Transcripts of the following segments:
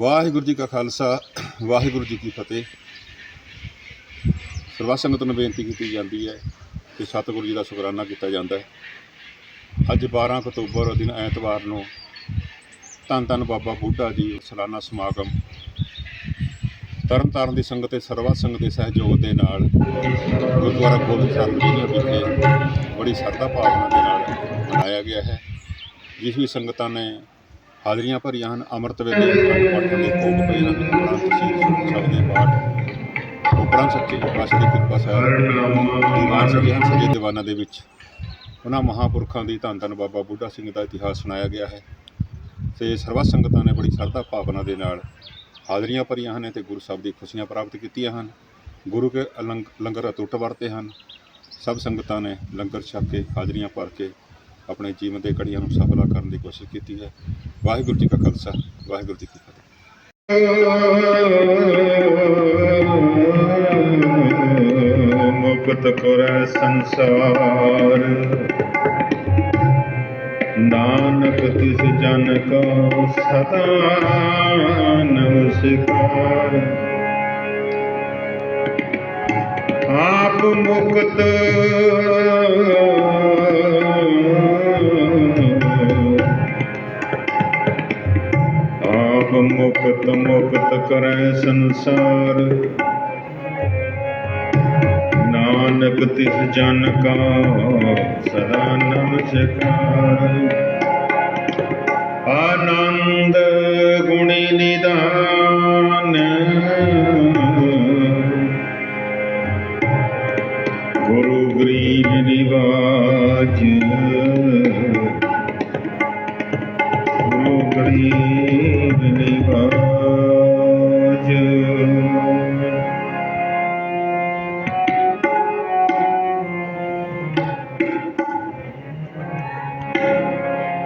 ਵਾਹਿਗੁਰੂ ਜੀ ਕਾ ਖਾਲਸਾ, ਵਾਹਿਗੁਰੂ ਜੀ ਕੀ ਫਤਿਹ। ਸਰਵਾ ਸੰਗਤ ਨੂੰ ਬੇਨਤੀ ਕੀਤੀ ਜਾਂਦੀ ਹੈ ਕਿ ਸਤਿਗੁਰੂ ਜੀ ਦਾ ਸ਼ੁਕਰਾਨਾ ਕੀਤਾ ਜਾਂਦਾ ਹੈ। ਅੱਜ 12 ਅਕਤੂਬਰ ਦਿਨ ਐਤਵਾਰ ਨੂੰ ਧੰਨ ਧੰਨ ਬਾਬਾ ਬੁੱਢਾ ਜੀ ਸਾਲਾਨਾ ਸਮਾਗਮ ਤਰਨਤਾਰਨ ਦੀ ਸੰਗਤ ਤੇ ਸਰਵਾ ਸੰਗਤ ਦੇ ਸਹਿਯੋਗ ਦੇ ਨਾਲ ਗੁਰਦੁਆਰਾ ਗੋਬਿੰਦ ਸਾਹਿਬ ਜੀ ਵਿਖੇ ਬੜੀ ਸ਼ਰਧਾ ਭਾਵਨਾ ਦੇ ਨਾਲ ਮਨਾਇਆ ਗਿਆ ਹੈ। ਜਿਸ ਵੀ ਸੰਗਤਾਂ ਨੇ ਹਾਜ਼ਰੀਆਂ ਭਰੀਆਂ ਹਨ। ਅੰਮ੍ਰਿਤ ਵੇਲੇ ਅਖੰਡ ਪਾਠਾਂ ਦੇ ਭੋਗ ਪਏ ਹਨ। ਉਪਰੰਤ ਸੀ ਸਭ ਦੇ ਪਾਠ, ਉਪਰੰਤ ਸੱਚੇ ਪਾਤਸ਼ਾਹ ਦੀ ਕਿਰਪਾ ਸਾਹਿਬ, ਦੀਵਾਨ ਸਜੇ ਹਨ ਸਜੇ ਦੀਵਾਨਾਂ ਦੇ ਵਿੱਚ। ਉਹਨਾਂ ਮਹਾਪੁਰਖਾਂ ਦੀ ਧੰਨ ਧੰਨ ਬਾਬਾ ਬੁੱਢਾ ਸਿੰਘ ਦਾ ਇਤਿਹਾਸ ਸੁਣਾਇਆ ਗਿਆ ਹੈ। ਤੇ ਸਰਬੱਤ ਸੰਗਤਾਂ ਨੇ ਬੜੀ ਸ਼ਰਧਾ ਭਾਵਨਾ ਦੇ ਨਾਲ ਹਾਜ਼ਰੀਆਂ ਭਰੀਆਂ ਹਨ ਤੇ ਗੁਰੂ ਸਾਹਿਬ ਦੀ ਖੁਸ਼ੀਆਂ ਪ੍ਰਾਪਤ ਕੀਤੀਆਂ ਹਨ। ਗੁਰੂ ਕੇ ਲੰਗ- ਲੰਗਰ ਅਟੁੱਟ ਵਰਤੇ ਹਨ। ਸਭ ਸੰਗਤਾਂ ਨੇ ਲੰਗਰ ਛਕ ਕੇ ਹਾਜ਼ਰੀਆਂ ਭਰ ਕੇ ਆਪਣੇ ਜੀਵਨ ਦੇ ਕੜੀਆਂ ਨੂੰ ਸਫਲਾ ਕਰਨ ਦੀ ਕੋਸ਼ਿਸ਼ ਕੀਤੀ ਹੈ। ਵਾਹਿਗੁਰੂ ਜੀ ਕਾ ਖਾਲਸਾ, ਵਾਹਿਗੁਰੂ ਜੀ ਕੀ ਫਤਿਹ। ਮੁਕਤ ਕਰੈ ਸੰਸਾਰ, ਨਾਨਕ ਤਿਸ ਜਨ ਕੋ ਸਦਾ ਨਮਸਕਾਰ ਆਪ ਮੁਕਤ ਆਫਤ ਮੁਕਤ ਕਰੈ ਸੰਸਾਰ। ਨਾਨਕ ਤਿਸ ਜਨ ਕਾ ਸਦਾ ਨਮਸਕਾਰ। ਆਨੰਦ ਗੁਣੀ ਨਿਦਾਨ। ਗੁਰੂ ਗ੍ਰੀਬ ਨਿਵਾਜ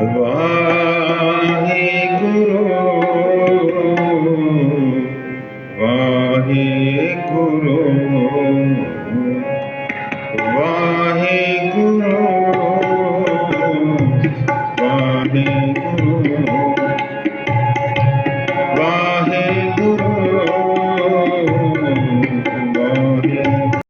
वाहेगुरु वाहेगुरु